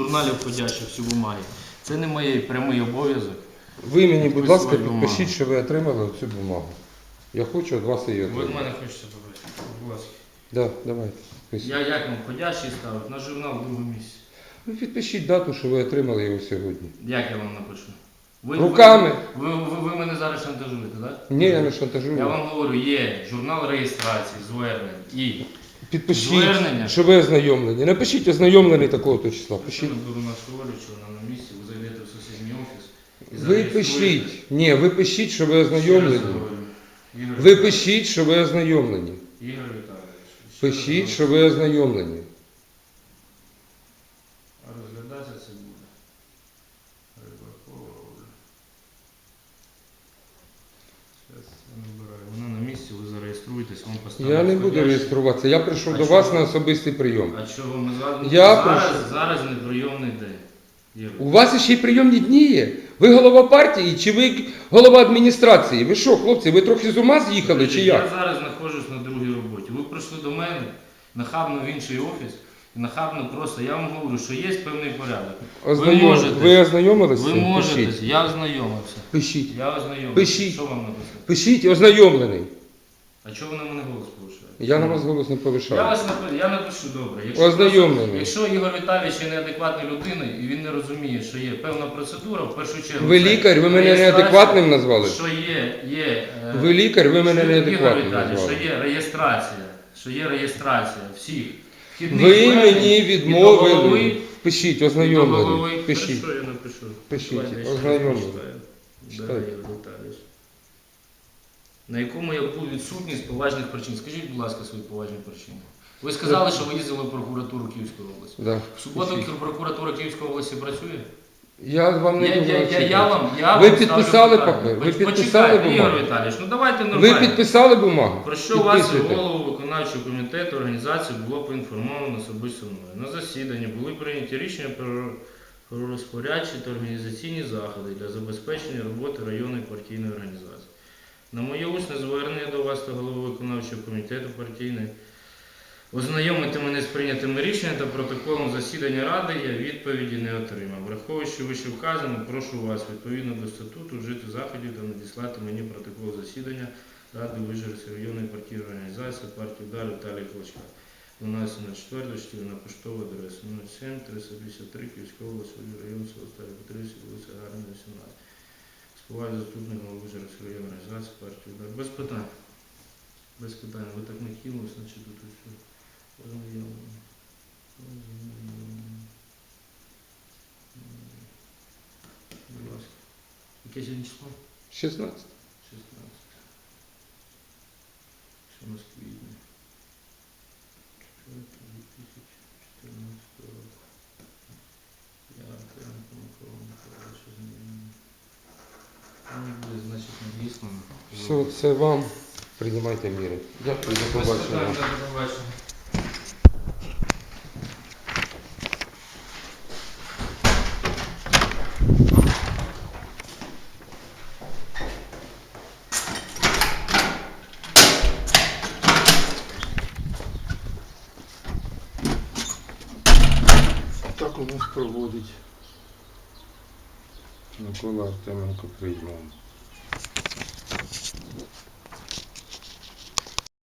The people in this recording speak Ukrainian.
журналі входящих всю бумаги. Це не моє прямий обов'язок. Ви мені, будь ласка, Підписувати бумагу. підпишіть, що ви отримали цю бумагу. Я хочу від вас її Ви від отримати. мене хочете побачити. Будь ласка. Да, давайте. підписуйте. Я як вам входящий ставив на журнал в другому місці. Ви підпишіть дату, що ви отримали його сьогодні. Як я вам напишу? Ви, Руками. Ви, ви, ви, ви мене зараз шантажуєте, так? Ні, я не шантажую. Я вам говорю, є журнал реєстрації, звернень і Підпишіть, Звернення. що ви ознайомлені. Напишіть ознайомлений такого то числа. Пишіть. нашу Олю, що вона на місці, ви зайдете в сусідній офіс і Ви зареєструєте. пишіть. Ні, ви пишіть, що ви Ще раз ознайомлені. говорю. Ігор Ви Віталійович, пишіть, що ви ознайомлені. Ігор Віталійович. ще раз Пишіть, що ви ознайомлені. А розглядатися це буде. Рибакова Оля. Зараз я набираю. Вона на місці, ви зареєструєтесь, вам поставлять. Я не буду входящий. реєструватися. Я прийшов А до вас на особистий прийом. А ви ми зараз? Я зараз, прошу. зараз не прийомний день. Ігор. У вас ще й прийомні дні є. Ви голова партії чи ви голова адміністрації? Ви що, хлопці, ви трохи з ума з'їхали чи Я як? зараз знаходжусь на другій роботі. Ви прийшли до мене нахабно в інший офіс. І нахабно просто, я вам говорю, що є певний порядок. Ознайом... можете. Ви ознайомилися? Ви можете, я ознайомився. Пишіть. Я ознайомився. Пишіть. Що вам написати? Пишіть, ознайомлений. А чого ви на мене голос повишаєте? Я на вас голос не Я повишаю. вас напишу, я напишу добре. Якщо, Ознайомлений. якщо Ігор Віталійович є неадекватною людиною і він не розуміє, що є певна процедура, в першу чергу. Ви це лікар, ви мене реєстрація, неадекватним назвали? Що є, є. е, Ви лікар, ви мене що- неадекватним Ігор Віталійович, назвали. Що є реєстрація, що є реєстрація всіх. вхідних Ви мені голови, відмовили. Пишіть, голови. ознайомлений. Пишіть. Хорошо, я напишу. Пишіть, Давайте я ще раз ознайомлений. прочитаю. Читайте. Ігор Віталійович. На якому я був відсутній з поважних причин. Скажіть, будь ласка, свої поважні причини. Ви сказали, що ви їздили в прокуратуру Київської області. Да. В суботу прокуратура Київської області працює? Я вам не Я, я, я, я вам, я Ви вам підписали ставлю папір? Ви Поч- підписали почекайте, Ігор бумагу? Віталійович, ну давайте Ви нормально. підписали бумагу? Про що вас Підписуйте. голову виконавчого комітету організації було поінформовано особисто мною. На засіданні були прийняті рішення про, про розпорядчі та організаційні заходи для забезпечення роботи районної партійної організації. На моє усне звернення до вас та голови виконавчого комітету партійної ознайомити мене з прийнятими рішеннями та протоколом засідання ради я відповіді не отримав. Враховуючи вище вказано, прошу вас відповідно до статуту вжити заходів та надіслати мені протокол засідання Ради Вижгородської районної партійної організації партії «Удар» Віталія Клочка. 12.04, шкіл на поштову адресу 07 353 Київська область, Володимир район, село Старі вулиця Гарна, 18. Співаю заступник голови Вижгородської районної організації партії «Удар». Без питань. Без питань. Ви так не кинулись, значить тут усе. М. Будь ласка. Яке сьогодні число? 16. 16. Що у нас квітня? 2014 року. Я Микола Миколаївич Зміївна. Ну, буде, значить, надіслано. Все, це вам. Приймайте міри. Дякую, Без побачення. питань, до побачення. Так у нас проводить Микола Артеменко приймав.